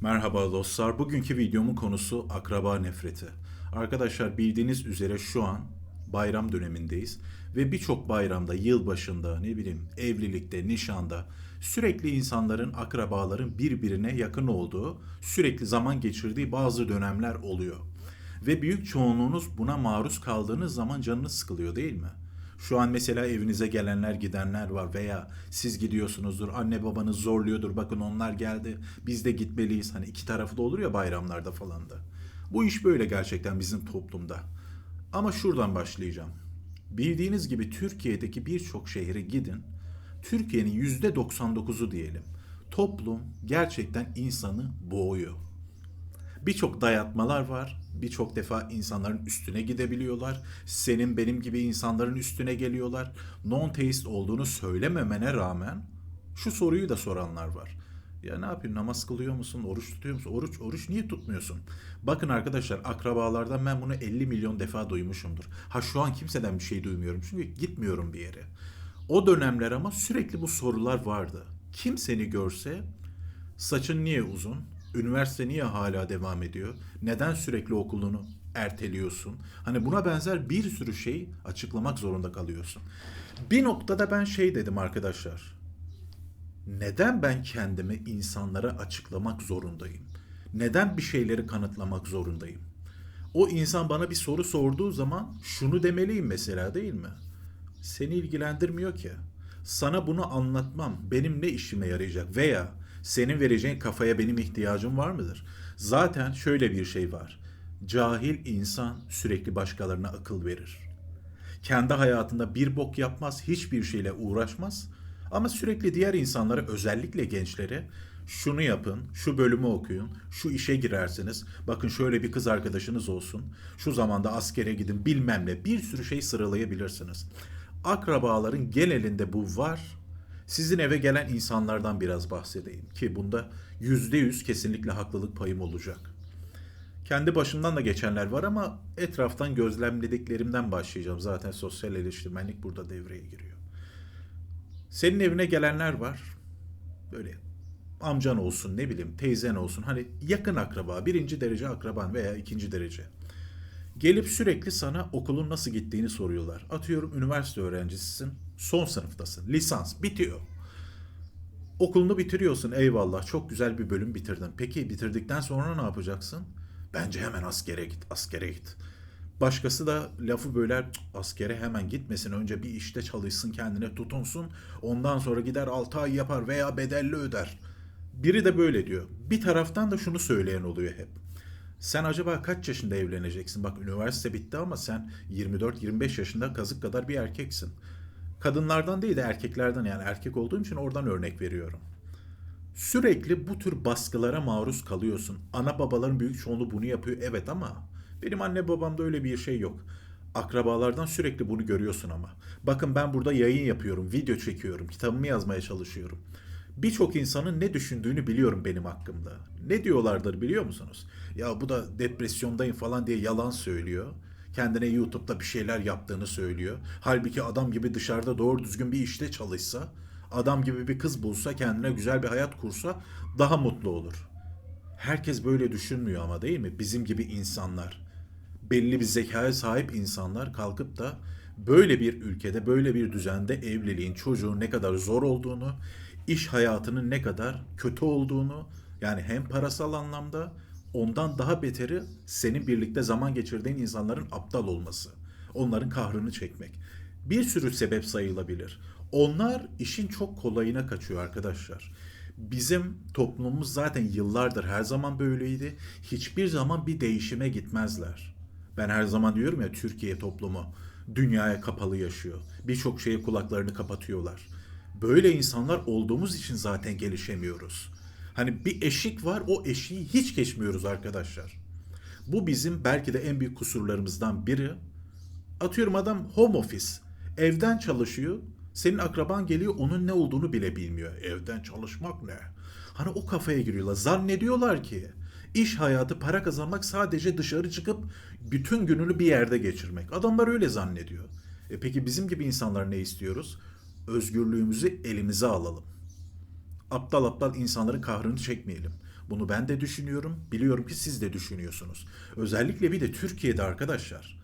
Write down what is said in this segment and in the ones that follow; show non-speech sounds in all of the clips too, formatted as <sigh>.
Merhaba dostlar. Bugünkü videomun konusu akraba nefreti. Arkadaşlar bildiğiniz üzere şu an bayram dönemindeyiz ve birçok bayramda, yılbaşında, ne bileyim evlilikte, nişanda sürekli insanların, akrabaların birbirine yakın olduğu, sürekli zaman geçirdiği bazı dönemler oluyor. Ve büyük çoğunluğunuz buna maruz kaldığınız zaman canınız sıkılıyor değil mi? Şu an mesela evinize gelenler gidenler var veya siz gidiyorsunuzdur anne babanız zorluyordur bakın onlar geldi biz de gitmeliyiz hani iki tarafı da olur ya bayramlarda falan da. Bu iş böyle gerçekten bizim toplumda. Ama şuradan başlayacağım. Bildiğiniz gibi Türkiye'deki birçok şehre gidin. Türkiye'nin yüzde 99'u diyelim. Toplum gerçekten insanı boğuyor. Birçok dayatmalar var. Birçok defa insanların üstüne gidebiliyorlar. Senin benim gibi insanların üstüne geliyorlar. Non-teist olduğunu söylememene rağmen şu soruyu da soranlar var. Ya ne yapıyorsun? Namaz kılıyor musun? Oruç tutuyor musun? Oruç oruç niye tutmuyorsun? Bakın arkadaşlar akrabalardan ben bunu 50 milyon defa duymuşumdur. Ha şu an kimseden bir şey duymuyorum. Çünkü gitmiyorum bir yere. O dönemler ama sürekli bu sorular vardı. Kim seni görse Saçın niye uzun? Üniversite niye hala devam ediyor? Neden sürekli okulunu erteliyorsun? Hani buna benzer bir sürü şey açıklamak zorunda kalıyorsun. Bir noktada ben şey dedim arkadaşlar. Neden ben kendimi insanlara açıklamak zorundayım? Neden bir şeyleri kanıtlamak zorundayım? O insan bana bir soru sorduğu zaman şunu demeliyim mesela değil mi? Seni ilgilendirmiyor ki. Sana bunu anlatmam benim ne işime yarayacak veya senin vereceğin kafaya benim ihtiyacım var mıdır? Zaten şöyle bir şey var. Cahil insan sürekli başkalarına akıl verir. Kendi hayatında bir bok yapmaz, hiçbir şeyle uğraşmaz. Ama sürekli diğer insanlara özellikle gençlere şunu yapın, şu bölümü okuyun, şu işe girersiniz, bakın şöyle bir kız arkadaşınız olsun, şu zamanda askere gidin bilmem ne bir sürü şey sıralayabilirsiniz. Akrabaların genelinde bu var. Sizin eve gelen insanlardan biraz bahsedeyim ki bunda yüzde yüz kesinlikle haklılık payım olacak. Kendi başımdan da geçenler var ama etraftan gözlemlediklerimden başlayacağım. Zaten sosyal eleştirmenlik burada devreye giriyor. Senin evine gelenler var. Böyle amcan olsun ne bileyim teyzen olsun hani yakın akraba birinci derece akraban veya ikinci derece. Gelip sürekli sana okulun nasıl gittiğini soruyorlar. Atıyorum üniversite öğrencisisin son sınıftasın lisans bitiyor. Okulunu bitiriyorsun eyvallah çok güzel bir bölüm bitirdin. Peki bitirdikten sonra ne yapacaksın? Bence hemen askere git askere git. Başkası da lafı böler "Cık, askere hemen gitmesin önce bir işte çalışsın kendine tutunsun ondan sonra gider 6 ay yapar veya bedelli öder. Biri de böyle diyor. Bir taraftan da şunu söyleyen oluyor hep. Sen acaba kaç yaşında evleneceksin? Bak üniversite bitti ama sen 24-25 yaşında kazık kadar bir erkeksin. Kadınlardan değil de erkeklerden yani erkek olduğum için oradan örnek veriyorum. Sürekli bu tür baskılara maruz kalıyorsun. Ana babaların büyük çoğunluğu bunu yapıyor evet ama benim anne babamda öyle bir şey yok. Akrabalardan sürekli bunu görüyorsun ama. Bakın ben burada yayın yapıyorum, video çekiyorum, kitabımı yazmaya çalışıyorum. Birçok insanın ne düşündüğünü biliyorum benim hakkımda. Ne diyorlardır biliyor musunuz? Ya bu da depresyondayım falan diye yalan söylüyor. Kendine YouTube'da bir şeyler yaptığını söylüyor. Halbuki adam gibi dışarıda doğru düzgün bir işte çalışsa, adam gibi bir kız bulsa, kendine güzel bir hayat kursa daha mutlu olur. Herkes böyle düşünmüyor ama değil mi? Bizim gibi insanlar. Belli bir zekaya sahip insanlar kalkıp da böyle bir ülkede, böyle bir düzende evliliğin, çocuğun ne kadar zor olduğunu, iş hayatının ne kadar kötü olduğunu, yani hem parasal anlamda ondan daha beteri senin birlikte zaman geçirdiğin insanların aptal olması. Onların kahrını çekmek. Bir sürü sebep sayılabilir. Onlar işin çok kolayına kaçıyor arkadaşlar. Bizim toplumumuz zaten yıllardır her zaman böyleydi. Hiçbir zaman bir değişime gitmezler. Ben her zaman diyorum ya Türkiye toplumu dünyaya kapalı yaşıyor. Birçok şeye kulaklarını kapatıyorlar. Böyle insanlar olduğumuz için zaten gelişemiyoruz. Hani bir eşik var o eşiği hiç geçmiyoruz arkadaşlar. Bu bizim belki de en büyük kusurlarımızdan biri. Atıyorum adam home office. Evden çalışıyor. Senin akraban geliyor onun ne olduğunu bile bilmiyor. Evden çalışmak ne? Hani o kafaya giriyorlar. Zannediyorlar ki iş hayatı para kazanmak sadece dışarı çıkıp bütün gününü bir yerde geçirmek. Adamlar öyle zannediyor. E peki bizim gibi insanlar ne istiyoruz? Özgürlüğümüzü elimize alalım aptal aptal insanların kahrını çekmeyelim. Bunu ben de düşünüyorum. Biliyorum ki siz de düşünüyorsunuz. Özellikle bir de Türkiye'de arkadaşlar.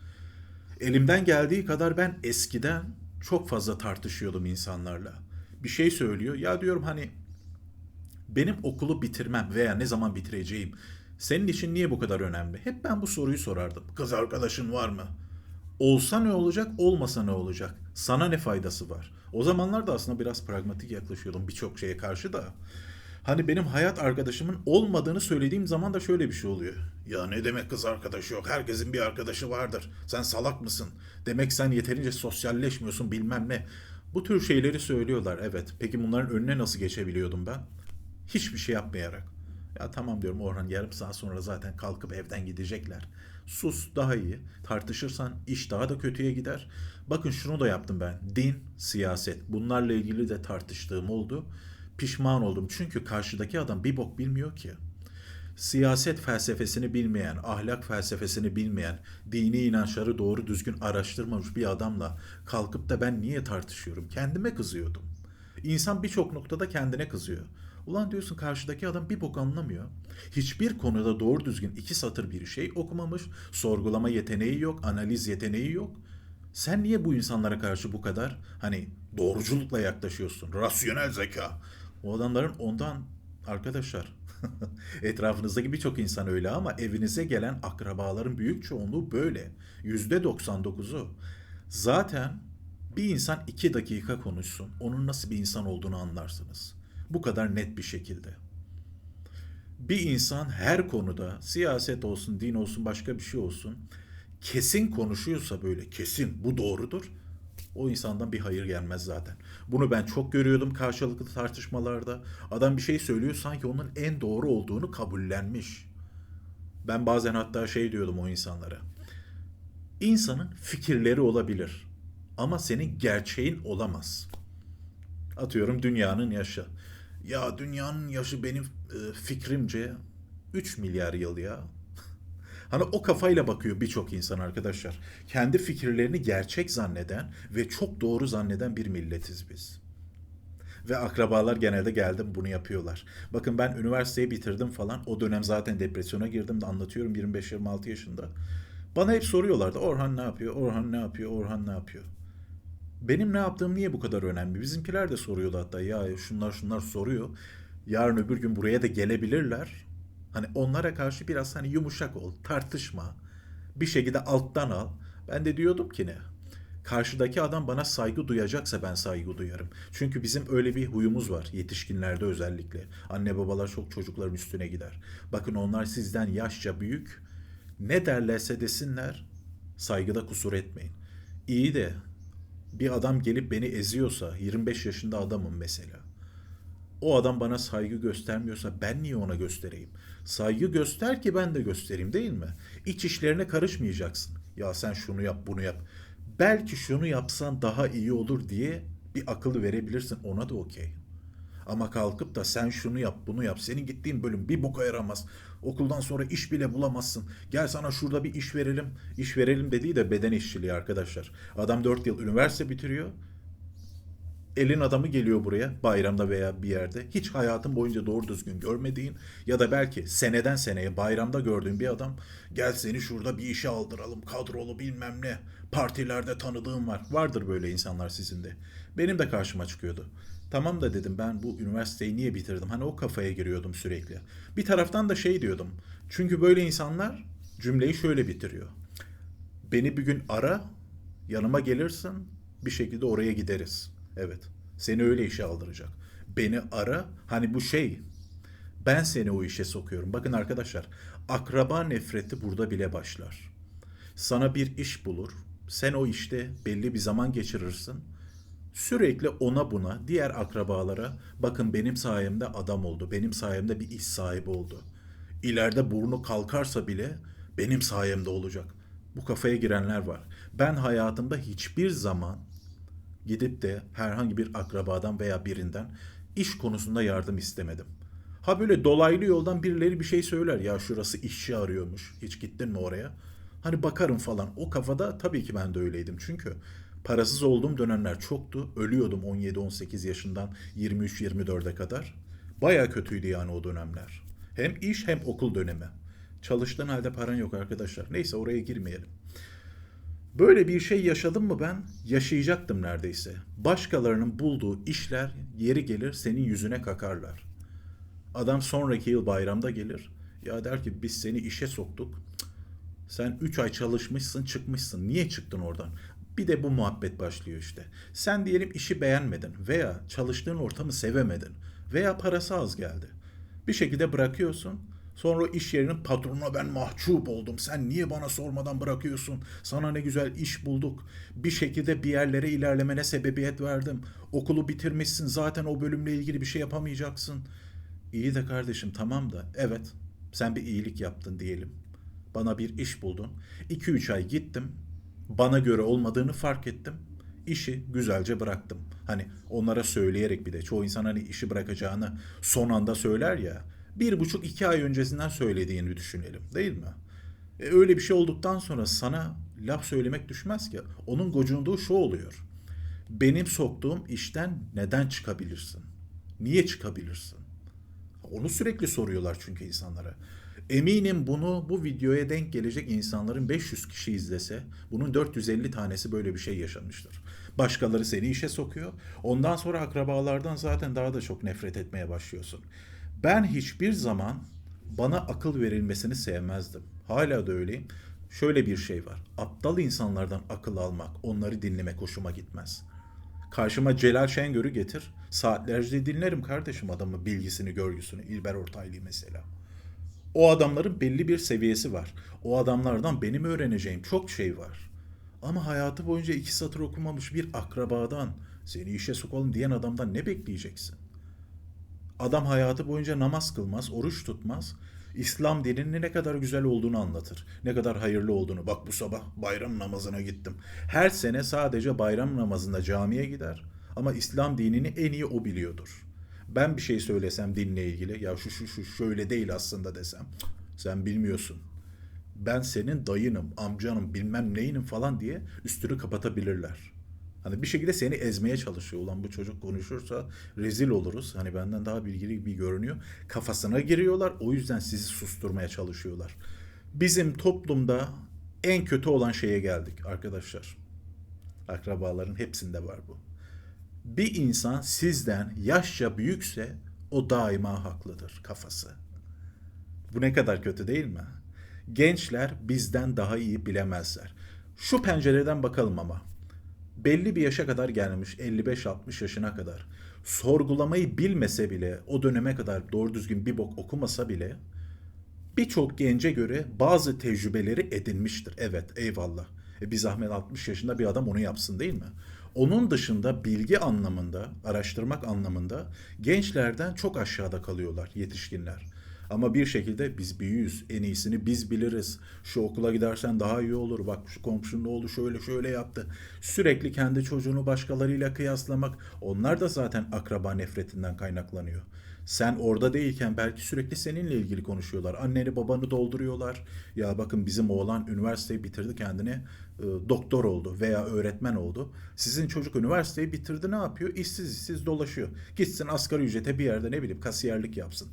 Elimden geldiği kadar ben eskiden çok fazla tartışıyordum insanlarla. Bir şey söylüyor. Ya diyorum hani benim okulu bitirmem veya ne zaman bitireceğim senin için niye bu kadar önemli? Hep ben bu soruyu sorardım. Kız arkadaşın var mı? Olsa ne olacak, olmasa ne olacak? Sana ne faydası var? O zamanlar da aslında biraz pragmatik yaklaşıyordum birçok şeye karşı da. Hani benim hayat arkadaşımın olmadığını söylediğim zaman da şöyle bir şey oluyor. Ya ne demek kız arkadaşı yok? Herkesin bir arkadaşı vardır. Sen salak mısın? Demek sen yeterince sosyalleşmiyorsun bilmem ne. Bu tür şeyleri söylüyorlar evet. Peki bunların önüne nasıl geçebiliyordum ben? Hiçbir şey yapmayarak. Ya tamam diyorum Orhan yarım saat sonra zaten kalkıp evden gidecekler. Sus daha iyi. Tartışırsan iş daha da kötüye gider. Bakın şunu da yaptım ben. Din, siyaset. Bunlarla ilgili de tartıştığım oldu. Pişman oldum. Çünkü karşıdaki adam bir bok bilmiyor ki. Siyaset felsefesini bilmeyen, ahlak felsefesini bilmeyen, dini inançları doğru düzgün araştırmamış bir adamla kalkıp da ben niye tartışıyorum? Kendime kızıyordum. İnsan birçok noktada kendine kızıyor. Ulan diyorsun karşıdaki adam bir bok anlamıyor. Hiçbir konuda doğru düzgün iki satır bir şey okumamış, sorgulama yeteneği yok, analiz yeteneği yok. Sen niye bu insanlara karşı bu kadar hani doğruculukla yaklaşıyorsun? Rasyonel zeka. O adamların ondan arkadaşlar <laughs> etrafınızdaki birçok insan öyle ama evinize gelen akrabaların büyük çoğunluğu böyle. Yüzde 99'u. Zaten bir insan iki dakika konuşsun. Onun nasıl bir insan olduğunu anlarsınız. Bu kadar net bir şekilde. Bir insan her konuda siyaset olsun, din olsun, başka bir şey olsun kesin konuşuyorsa böyle kesin bu doğrudur. O insandan bir hayır gelmez zaten. Bunu ben çok görüyordum karşılıklı tartışmalarda. Adam bir şey söylüyor sanki onun en doğru olduğunu kabullenmiş. Ben bazen hatta şey diyordum o insanlara. İnsanın fikirleri olabilir ama senin gerçeğin olamaz. Atıyorum dünyanın yaşı. Ya dünyanın yaşı benim e, fikrimce 3 milyar yıl ya. Hani o kafayla bakıyor birçok insan arkadaşlar. Kendi fikirlerini gerçek zanneden ve çok doğru zanneden bir milletiz biz. Ve akrabalar genelde geldim bunu yapıyorlar. Bakın ben üniversiteyi bitirdim falan. O dönem zaten depresyona girdim de anlatıyorum 25-26 yaşında. Bana hep soruyorlardı Orhan ne yapıyor, Orhan ne yapıyor, Orhan ne yapıyor. Benim ne yaptığım niye bu kadar önemli? Bizimkiler de soruyordu hatta ya şunlar şunlar soruyor. Yarın öbür gün buraya da gelebilirler. Hani onlara karşı biraz hani yumuşak ol, tartışma. Bir şekilde alttan al. Ben de diyordum ki ne? Karşıdaki adam bana saygı duyacaksa ben saygı duyarım. Çünkü bizim öyle bir huyumuz var yetişkinlerde özellikle. Anne babalar çok çocukların üstüne gider. Bakın onlar sizden yaşça büyük. Ne derlerse desinler saygıda kusur etmeyin. İyi de bir adam gelip beni eziyorsa 25 yaşında adamım mesela. O adam bana saygı göstermiyorsa ben niye ona göstereyim? Saygı göster ki ben de göstereyim değil mi? İç işlerine karışmayacaksın. Ya sen şunu yap bunu yap. Belki şunu yapsan daha iyi olur diye bir akıl verebilirsin ona da okey. Ama kalkıp da sen şunu yap bunu yap. Senin gittiğin bölüm bir boka yaramaz. Okuldan sonra iş bile bulamazsın. Gel sana şurada bir iş verelim. İş verelim dediği de beden işçiliği arkadaşlar. Adam 4 yıl üniversite bitiriyor. Elin adamı geliyor buraya bayramda veya bir yerde. Hiç hayatın boyunca doğru düzgün görmediğin ya da belki seneden seneye bayramda gördüğün bir adam gel seni şurada bir işe aldıralım kadrolu bilmem ne partilerde tanıdığım var. Vardır böyle insanlar sizin de. Benim de karşıma çıkıyordu. Tamam da dedim ben bu üniversiteyi niye bitirdim? Hani o kafaya giriyordum sürekli. Bir taraftan da şey diyordum. Çünkü böyle insanlar cümleyi şöyle bitiriyor. Beni bir gün ara, yanıma gelirsin, bir şekilde oraya gideriz. Evet, seni öyle işe aldıracak. Beni ara, hani bu şey, ben seni o işe sokuyorum. Bakın arkadaşlar, akraba nefreti burada bile başlar. Sana bir iş bulur, sen o işte belli bir zaman geçirirsin Sürekli ona buna, diğer akrabalara bakın benim sayemde adam oldu, benim sayemde bir iş sahibi oldu. İleride burnu kalkarsa bile benim sayemde olacak. Bu kafaya girenler var. Ben hayatımda hiçbir zaman gidip de herhangi bir akrabadan veya birinden iş konusunda yardım istemedim. Ha böyle dolaylı yoldan birileri bir şey söyler. Ya şurası işçi arıyormuş. Hiç gittin mi oraya? Hani bakarım falan. O kafada tabii ki ben de öyleydim. Çünkü Parasız olduğum dönemler çoktu. Ölüyordum 17-18 yaşından 23-24'e kadar. Baya kötüydü yani o dönemler. Hem iş hem okul dönemi. Çalıştığın halde paran yok arkadaşlar. Neyse oraya girmeyelim. Böyle bir şey yaşadım mı ben? Yaşayacaktım neredeyse. Başkalarının bulduğu işler yeri gelir senin yüzüne kakarlar. Adam sonraki yıl bayramda gelir. Ya der ki biz seni işe soktuk. Sen 3 ay çalışmışsın çıkmışsın. Niye çıktın oradan? Bir de bu muhabbet başlıyor işte. Sen diyelim işi beğenmedin veya çalıştığın ortamı sevemedin veya parası az geldi. Bir şekilde bırakıyorsun. Sonra iş yerinin patronuna ben mahcup oldum. Sen niye bana sormadan bırakıyorsun? Sana ne güzel iş bulduk. Bir şekilde bir yerlere ilerlemene sebebiyet verdim. Okulu bitirmişsin. Zaten o bölümle ilgili bir şey yapamayacaksın. İyi de kardeşim tamam da evet sen bir iyilik yaptın diyelim. Bana bir iş buldun. 2-3 ay gittim. Bana göre olmadığını fark ettim. İşi güzelce bıraktım. Hani onlara söyleyerek bir de çoğu insan hani işi bırakacağını son anda söyler ya. Bir buçuk iki ay öncesinden söylediğini düşünelim değil mi? E, öyle bir şey olduktan sonra sana laf söylemek düşmez ki. Onun gocunduğu şu oluyor. Benim soktuğum işten neden çıkabilirsin? Niye çıkabilirsin? Onu sürekli soruyorlar çünkü insanlara. Eminim bunu bu videoya denk gelecek insanların 500 kişi izlese bunun 450 tanesi böyle bir şey yaşamıştır. Başkaları seni işe sokuyor. Ondan sonra akrabalardan zaten daha da çok nefret etmeye başlıyorsun. Ben hiçbir zaman bana akıl verilmesini sevmezdim. Hala da öyleyim. Şöyle bir şey var. Aptal insanlardan akıl almak, onları dinlemek hoşuma gitmez. Karşıma Celal Şengör'ü getir. Saatlerce dinlerim kardeşim adamın bilgisini, görgüsünü. İlber Ortaylı mesela. O adamların belli bir seviyesi var. O adamlardan benim öğreneceğim çok şey var. Ama hayatı boyunca iki satır okumamış bir akrabadan seni işe sokalım diyen adamdan ne bekleyeceksin? Adam hayatı boyunca namaz kılmaz, oruç tutmaz. İslam dininin ne kadar güzel olduğunu anlatır. Ne kadar hayırlı olduğunu. Bak bu sabah bayram namazına gittim. Her sene sadece bayram namazında camiye gider. Ama İslam dinini en iyi o biliyordur. Ben bir şey söylesem dinle ilgili. Ya şu şu şu şöyle değil aslında desem. "Cık, Sen bilmiyorsun. Ben senin dayınım, amcanım, bilmem neyinim falan diye üstünü kapatabilirler. Hani bir şekilde seni ezmeye çalışıyor. Ulan bu çocuk konuşursa rezil oluruz. Hani benden daha bilgili gibi görünüyor. Kafasına giriyorlar. O yüzden sizi susturmaya çalışıyorlar. Bizim toplumda en kötü olan şeye geldik arkadaşlar. Akrabaların hepsinde var bu. Bir insan sizden yaşça büyükse o daima haklıdır kafası. Bu ne kadar kötü değil mi? Gençler bizden daha iyi bilemezler. Şu pencereden bakalım ama belli bir yaşa kadar gelmiş 55-60 yaşına kadar sorgulamayı bilmese bile o döneme kadar doğru düzgün bir bok okumasa bile birçok gence göre bazı tecrübeleri edinmiştir. Evet eyvallah. E bir zahmet 60 yaşında bir adam onu yapsın değil mi? Onun dışında bilgi anlamında, araştırmak anlamında gençlerden çok aşağıda kalıyorlar yetişkinler. Ama bir şekilde biz büyüğüz, en iyisini biz biliriz. Şu okula gidersen daha iyi olur. Bak şu komşunun oğlu şöyle şöyle yaptı. Sürekli kendi çocuğunu başkalarıyla kıyaslamak, onlar da zaten akraba nefretinden kaynaklanıyor. Sen orada değilken belki sürekli seninle ilgili konuşuyorlar. Anneni babanı dolduruyorlar. Ya bakın bizim oğlan üniversiteyi bitirdi kendine e, doktor oldu veya öğretmen oldu. Sizin çocuk üniversiteyi bitirdi ne yapıyor? İşsiz işsiz dolaşıyor. Gitsin asgari ücrete bir yerde ne bileyim kasiyerlik yapsın.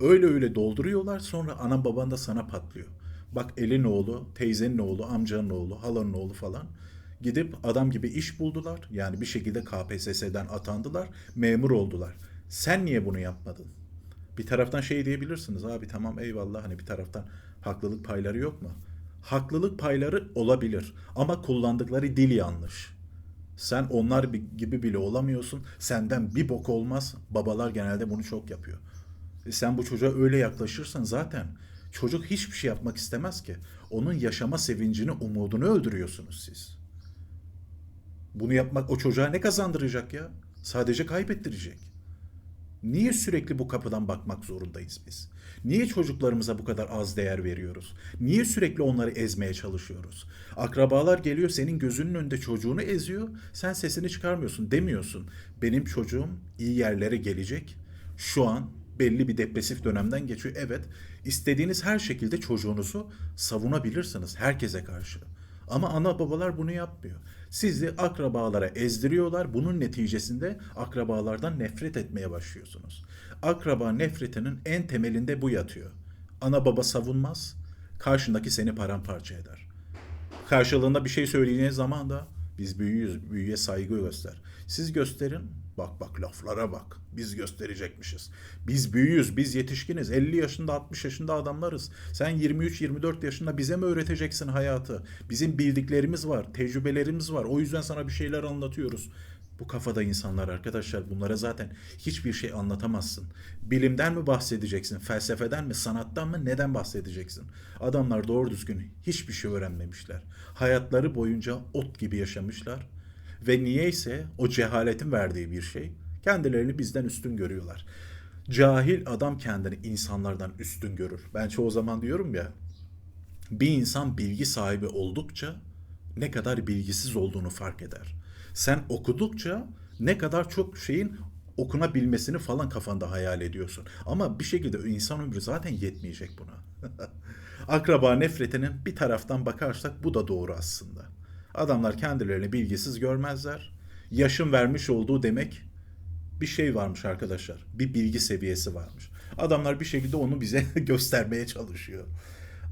Öyle öyle dolduruyorlar sonra ana baban da sana patlıyor. Bak elin oğlu, teyzenin oğlu, amcanın oğlu, halanın oğlu falan. Gidip adam gibi iş buldular. Yani bir şekilde KPSS'den atandılar. Memur oldular. Sen niye bunu yapmadın? Bir taraftan şey diyebilirsiniz abi tamam eyvallah hani bir taraftan haklılık payları yok mu? Haklılık payları olabilir ama kullandıkları dil yanlış. Sen onlar bi- gibi bile olamıyorsun. Senden bir bok olmaz. Babalar genelde bunu çok yapıyor. E sen bu çocuğa öyle yaklaşırsan zaten çocuk hiçbir şey yapmak istemez ki. Onun yaşama sevincini, umudunu öldürüyorsunuz siz. Bunu yapmak o çocuğa ne kazandıracak ya? Sadece kaybettirecek. Niye sürekli bu kapıdan bakmak zorundayız biz? Niye çocuklarımıza bu kadar az değer veriyoruz? Niye sürekli onları ezmeye çalışıyoruz? Akrabalar geliyor senin gözünün önünde çocuğunu eziyor. Sen sesini çıkarmıyorsun, demiyorsun. Benim çocuğum iyi yerlere gelecek. Şu an belli bir depresif dönemden geçiyor. Evet, istediğiniz her şekilde çocuğunuzu savunabilirsiniz herkese karşı. Ama ana babalar bunu yapmıyor. Sizi akrabalara ezdiriyorlar. Bunun neticesinde akrabalardan nefret etmeye başlıyorsunuz. Akraba nefretinin en temelinde bu yatıyor. Ana baba savunmaz, karşındaki seni paramparça eder. Karşılığında bir şey söyleyeceğin zaman da biz büyüyüz, büyüye saygı göster. Siz gösterin, bak bak laflara bak. Biz gösterecekmişiz. Biz büyüyüz, biz yetişkiniz. 50 yaşında, 60 yaşında adamlarız. Sen 23-24 yaşında bize mi öğreteceksin hayatı? Bizim bildiklerimiz var, tecrübelerimiz var. O yüzden sana bir şeyler anlatıyoruz. Bu kafada insanlar arkadaşlar bunlara zaten hiçbir şey anlatamazsın. Bilimden mi bahsedeceksin, felsefeden mi, sanattan mı, neden bahsedeceksin? Adamlar doğru düzgün hiçbir şey öğrenmemişler. Hayatları boyunca ot gibi yaşamışlar. Ve niyeyse o cehaletin verdiği bir şey kendilerini bizden üstün görüyorlar. Cahil adam kendini insanlardan üstün görür. Ben çoğu zaman diyorum ya bir insan bilgi sahibi oldukça ne kadar bilgisiz olduğunu fark eder. Sen okudukça ne kadar çok şeyin okunabilmesini falan kafanda hayal ediyorsun. Ama bir şekilde insan ömrü zaten yetmeyecek buna. <laughs> Akraba nefretinin bir taraftan bakarsak bu da doğru aslında. Adamlar kendilerini bilgisiz görmezler. Yaşın vermiş olduğu demek bir şey varmış arkadaşlar. Bir bilgi seviyesi varmış. Adamlar bir şekilde onu bize <laughs> göstermeye çalışıyor.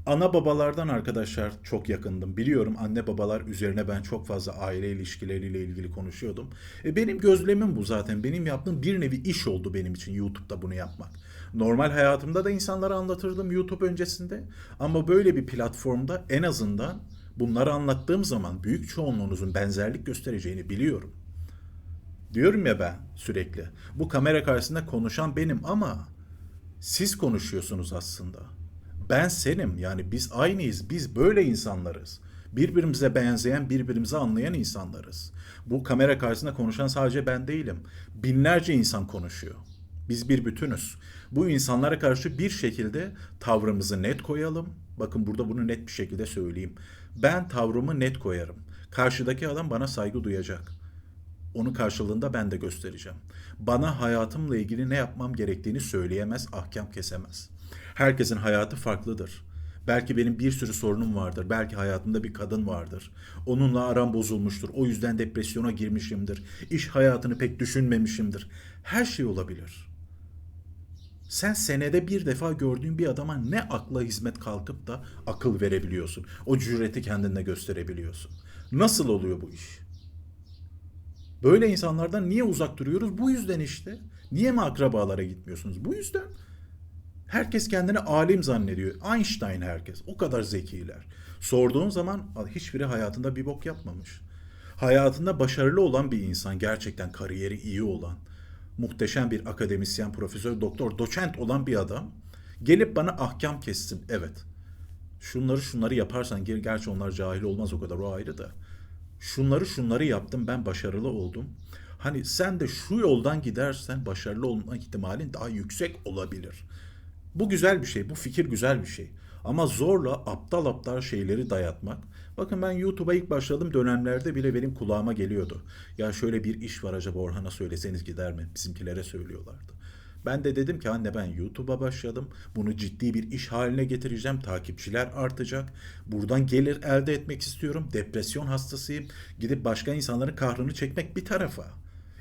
Ana babalardan arkadaşlar çok yakındım. Biliyorum anne babalar üzerine ben çok fazla aile ilişkileriyle ilgili konuşuyordum. E benim gözlemim bu zaten. Benim yaptığım bir nevi iş oldu benim için YouTube'da bunu yapmak. Normal hayatımda da insanlara anlatırdım YouTube öncesinde. Ama böyle bir platformda en azından bunları anlattığım zaman büyük çoğunluğunuzun benzerlik göstereceğini biliyorum. Diyorum ya ben sürekli. Bu kamera karşısında konuşan benim ama siz konuşuyorsunuz aslında. Ben senim yani biz aynıyız. Biz böyle insanlarız. Birbirimize benzeyen, birbirimizi anlayan insanlarız. Bu kamera karşısında konuşan sadece ben değilim. Binlerce insan konuşuyor. Biz bir bütünüz. Bu insanlara karşı bir şekilde tavrımızı net koyalım. Bakın burada bunu net bir şekilde söyleyeyim. Ben tavrımı net koyarım. Karşıdaki adam bana saygı duyacak. Onu karşılığında ben de göstereceğim. Bana hayatımla ilgili ne yapmam gerektiğini söyleyemez, ahkam kesemez. Herkesin hayatı farklıdır. Belki benim bir sürü sorunum vardır. Belki hayatımda bir kadın vardır. Onunla aram bozulmuştur. O yüzden depresyona girmişimdir. İş hayatını pek düşünmemişimdir. Her şey olabilir. Sen senede bir defa gördüğün bir adama ne akla hizmet kalkıp da akıl verebiliyorsun. O cüreti kendinde gösterebiliyorsun. Nasıl oluyor bu iş? Böyle insanlardan niye uzak duruyoruz? Bu yüzden işte. Niye mi akrabalara gitmiyorsunuz? Bu yüzden. Herkes kendini alim zannediyor. Einstein herkes. O kadar zekiler. Sorduğun zaman hiçbiri hayatında bir bok yapmamış. Hayatında başarılı olan bir insan, gerçekten kariyeri iyi olan, muhteşem bir akademisyen, profesör, doktor, doçent olan bir adam gelip bana ahkam kessin. Evet. Şunları şunları yaparsan, ger- gerçi onlar cahil olmaz o kadar o ayrı da. Şunları şunları yaptım ben başarılı oldum. Hani sen de şu yoldan gidersen başarılı olma ihtimalin daha yüksek olabilir. Bu güzel bir şey, bu fikir güzel bir şey. Ama zorla aptal aptal şeyleri dayatmak. Bakın ben YouTube'a ilk başladığım dönemlerde bile benim kulağıma geliyordu. Ya şöyle bir iş var acaba Orhan'a söyleseniz gider mi? Bizimkilere söylüyorlardı. Ben de dedim ki anne ben YouTube'a başladım. Bunu ciddi bir iş haline getireceğim. Takipçiler artacak. Buradan gelir elde etmek istiyorum. Depresyon hastasıyım. Gidip başka insanların kahrını çekmek bir tarafa.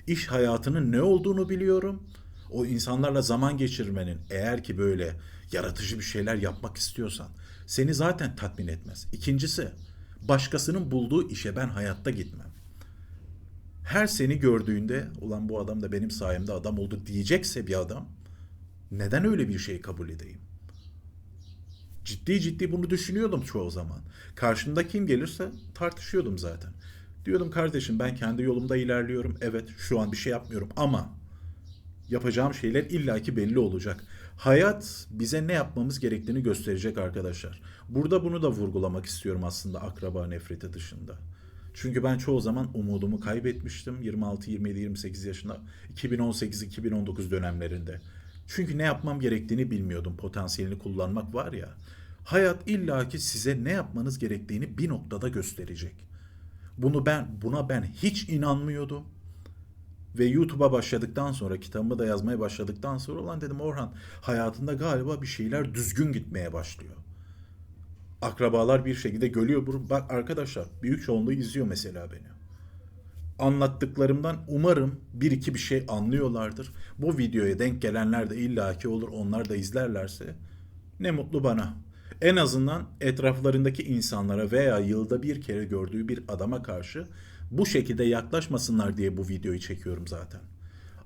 İş hayatının ne olduğunu biliyorum. O insanlarla zaman geçirmenin eğer ki böyle yaratıcı bir şeyler yapmak istiyorsan seni zaten tatmin etmez. İkincisi başkasının bulduğu işe ben hayatta gitmem. Her seni gördüğünde ulan bu adam da benim sayemde adam oldu diyecekse bir adam neden öyle bir şeyi kabul edeyim? Ciddi ciddi bunu düşünüyordum çoğu zaman. Karşımda kim gelirse tartışıyordum zaten. Diyordum kardeşim ben kendi yolumda ilerliyorum. Evet şu an bir şey yapmıyorum ama yapacağım şeyler illaki belli olacak. Hayat bize ne yapmamız gerektiğini gösterecek arkadaşlar. Burada bunu da vurgulamak istiyorum aslında akraba nefreti dışında. Çünkü ben çoğu zaman umudumu kaybetmiştim 26, 27, 28 yaşında 2018-2019 dönemlerinde. Çünkü ne yapmam gerektiğini bilmiyordum. Potansiyelini kullanmak var ya. Hayat illaki size ne yapmanız gerektiğini bir noktada gösterecek. Bunu ben buna ben hiç inanmıyordum. Ve YouTube'a başladıktan sonra, kitabımı da yazmaya başladıktan sonra olan dedim Orhan hayatında galiba bir şeyler düzgün gitmeye başlıyor. Akrabalar bir şekilde görüyor. bunu. Bak arkadaşlar büyük çoğunluğu izliyor mesela beni. Anlattıklarımdan umarım bir iki bir şey anlıyorlardır. Bu videoya denk gelenler de illaki olur. Onlar da izlerlerse ne mutlu bana. En azından etraflarındaki insanlara veya yılda bir kere gördüğü bir adama karşı bu şekilde yaklaşmasınlar diye bu videoyu çekiyorum zaten.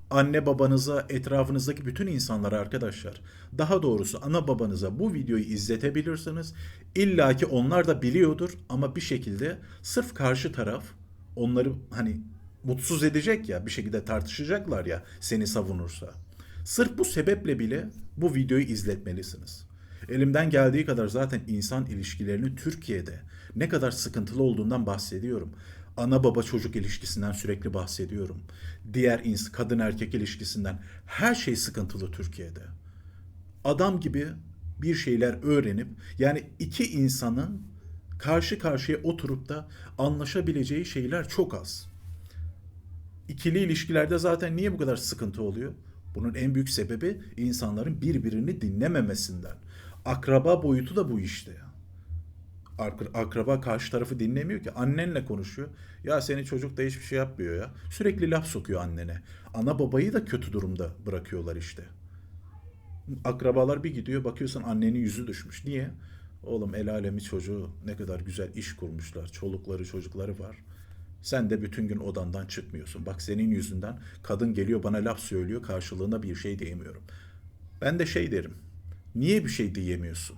Anne babanıza, etrafınızdaki bütün insanlara arkadaşlar, daha doğrusu ana babanıza bu videoyu izletebilirsiniz. İlla ki onlar da biliyordur ama bir şekilde sırf karşı taraf onları hani mutsuz edecek ya bir şekilde tartışacaklar ya seni savunursa. Sırf bu sebeple bile bu videoyu izletmelisiniz. Elimden geldiği kadar zaten insan ilişkilerini Türkiye'de ne kadar sıkıntılı olduğundan bahsediyorum. Ana baba çocuk ilişkisinden sürekli bahsediyorum. Diğer ins kadın erkek ilişkisinden her şey sıkıntılı Türkiye'de. Adam gibi bir şeyler öğrenip yani iki insanın karşı karşıya oturup da anlaşabileceği şeyler çok az. İkili ilişkilerde zaten niye bu kadar sıkıntı oluyor? Bunun en büyük sebebi insanların birbirini dinlememesinden. Akraba boyutu da bu işte Akraba karşı tarafı dinlemiyor ki. Annenle konuşuyor. Ya senin çocuk da hiçbir şey yapmıyor ya. Sürekli laf sokuyor annene. Ana babayı da kötü durumda bırakıyorlar işte. Akrabalar bir gidiyor bakıyorsun annenin yüzü düşmüş. Niye? Oğlum el alemi çocuğu ne kadar güzel iş kurmuşlar. Çolukları çocukları var. Sen de bütün gün odandan çıkmıyorsun. Bak senin yüzünden kadın geliyor bana laf söylüyor karşılığında bir şey diyemiyorum. Ben de şey derim. Niye bir şey diyemiyorsun?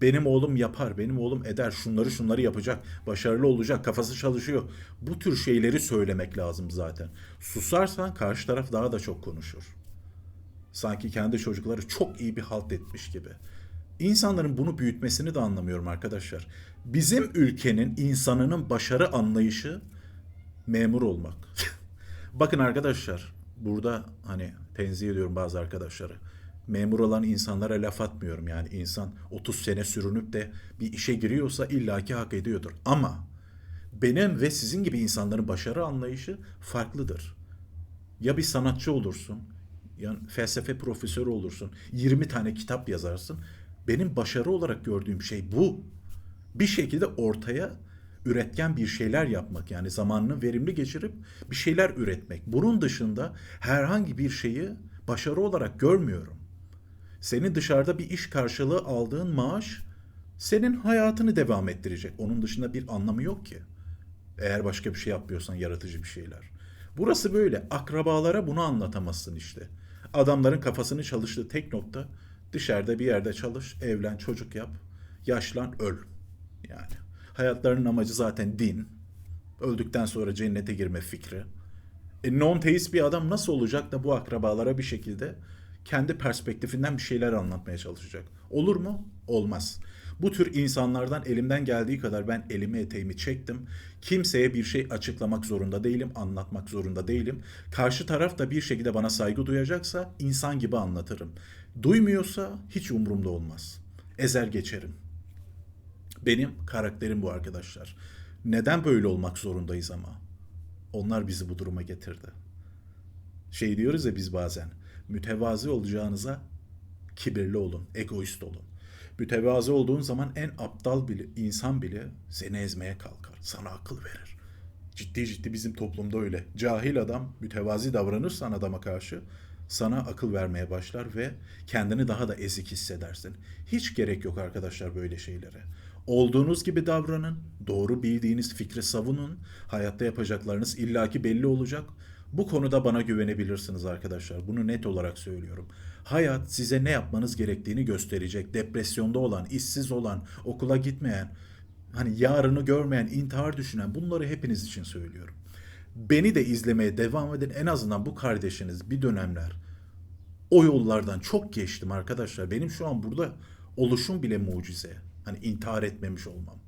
Benim oğlum yapar, benim oğlum eder, şunları şunları yapacak, başarılı olacak, kafası çalışıyor. Bu tür şeyleri söylemek lazım zaten. Susarsan karşı taraf daha da çok konuşur. Sanki kendi çocukları çok iyi bir halt etmiş gibi. İnsanların bunu büyütmesini de anlamıyorum arkadaşlar. Bizim ülkenin insanının başarı anlayışı memur olmak. <laughs> Bakın arkadaşlar burada hani tenzih ediyorum bazı arkadaşları. Memur olan insanlara laf atmıyorum. Yani insan 30 sene sürünüp de bir işe giriyorsa illaki hak ediyordur. Ama benim ve sizin gibi insanların başarı anlayışı farklıdır. Ya bir sanatçı olursun, yani felsefe profesörü olursun, 20 tane kitap yazarsın. Benim başarı olarak gördüğüm şey bu. Bir şekilde ortaya üretken bir şeyler yapmak yani zamanını verimli geçirip bir şeyler üretmek. Bunun dışında herhangi bir şeyi başarı olarak görmüyorum. Senin dışarıda bir iş karşılığı aldığın maaş senin hayatını devam ettirecek. Onun dışında bir anlamı yok ki. Eğer başka bir şey yapmıyorsan yaratıcı bir şeyler. Burası böyle. Akrabalara bunu anlatamazsın işte. Adamların kafasını çalıştığı tek nokta dışarıda bir yerde çalış, evlen, çocuk yap, yaşlan, öl. Yani hayatlarının amacı zaten din. Öldükten sonra cennete girme fikri. E, non-teist bir adam nasıl olacak da bu akrabalara bir şekilde kendi perspektifinden bir şeyler anlatmaya çalışacak. Olur mu? Olmaz. Bu tür insanlardan elimden geldiği kadar ben elimi eteğimi çektim. Kimseye bir şey açıklamak zorunda değilim, anlatmak zorunda değilim. Karşı taraf da bir şekilde bana saygı duyacaksa insan gibi anlatırım. Duymuyorsa hiç umurumda olmaz. Ezer geçerim. Benim karakterim bu arkadaşlar. Neden böyle olmak zorundayız ama? Onlar bizi bu duruma getirdi. Şey diyoruz ya biz bazen. Mütevazi olacağınıza kibirli olun, egoist olun. Mütevazi olduğun zaman en aptal bile, insan bile seni ezmeye kalkar. Sana akıl verir. Ciddi ciddi bizim toplumda öyle. Cahil adam mütevazi davranırsan adama karşı sana akıl vermeye başlar ve kendini daha da ezik hissedersin. Hiç gerek yok arkadaşlar böyle şeylere. Olduğunuz gibi davranın, doğru bildiğiniz fikri savunun, hayatta yapacaklarınız illaki belli olacak. Bu konuda bana güvenebilirsiniz arkadaşlar. Bunu net olarak söylüyorum. Hayat size ne yapmanız gerektiğini gösterecek. Depresyonda olan, işsiz olan, okula gitmeyen, hani yarını görmeyen, intihar düşünen bunları hepiniz için söylüyorum. Beni de izlemeye devam edin. En azından bu kardeşiniz bir dönemler o yollardan çok geçtim arkadaşlar. Benim şu an burada oluşum bile mucize. Hani intihar etmemiş olmam.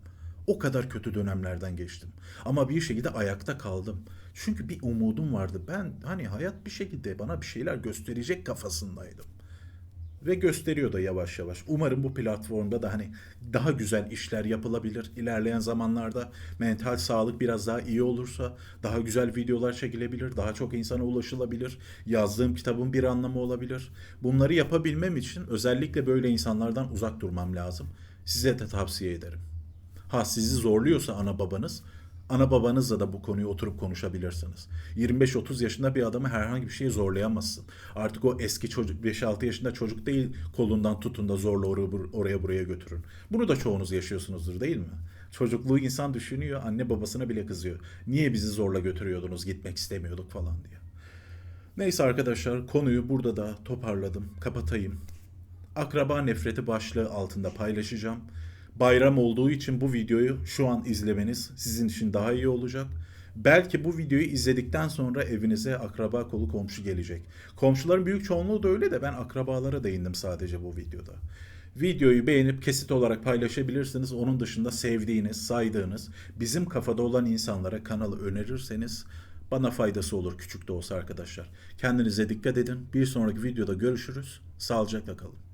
O kadar kötü dönemlerden geçtim. Ama bir şekilde ayakta kaldım. Çünkü bir umudum vardı. Ben hani hayat bir şekilde bana bir şeyler gösterecek kafasındaydım. Ve gösteriyor da yavaş yavaş. Umarım bu platformda da hani daha güzel işler yapılabilir. İlerleyen zamanlarda mental sağlık biraz daha iyi olursa daha güzel videolar çekilebilir. Daha çok insana ulaşılabilir. Yazdığım kitabın bir anlamı olabilir. Bunları yapabilmem için özellikle böyle insanlardan uzak durmam lazım. Size de tavsiye ederim. Ha sizi zorluyorsa ana babanız Ana babanızla da bu konuyu oturup konuşabilirsiniz. 25-30 yaşında bir adamı herhangi bir şeye zorlayamazsın. Artık o eski çocuk 5-6 yaşında çocuk değil kolundan tutun da zorla oraya, oraya buraya götürün. Bunu da çoğunuz yaşıyorsunuzdur değil mi? Çocukluğu insan düşünüyor, anne babasına bile kızıyor. Niye bizi zorla götürüyordunuz, gitmek istemiyorduk falan diye. Neyse arkadaşlar konuyu burada da toparladım. Kapatayım. Akraba nefreti başlığı altında paylaşacağım. Bayram olduğu için bu videoyu şu an izlemeniz sizin için daha iyi olacak. Belki bu videoyu izledikten sonra evinize akraba kolu komşu gelecek. Komşuların büyük çoğunluğu da öyle de ben akrabalara değindim sadece bu videoda. Videoyu beğenip kesit olarak paylaşabilirsiniz. Onun dışında sevdiğiniz, saydığınız, bizim kafada olan insanlara kanalı önerirseniz bana faydası olur küçük de olsa arkadaşlar. Kendinize dikkat edin. Bir sonraki videoda görüşürüz. Sağlıcakla kalın.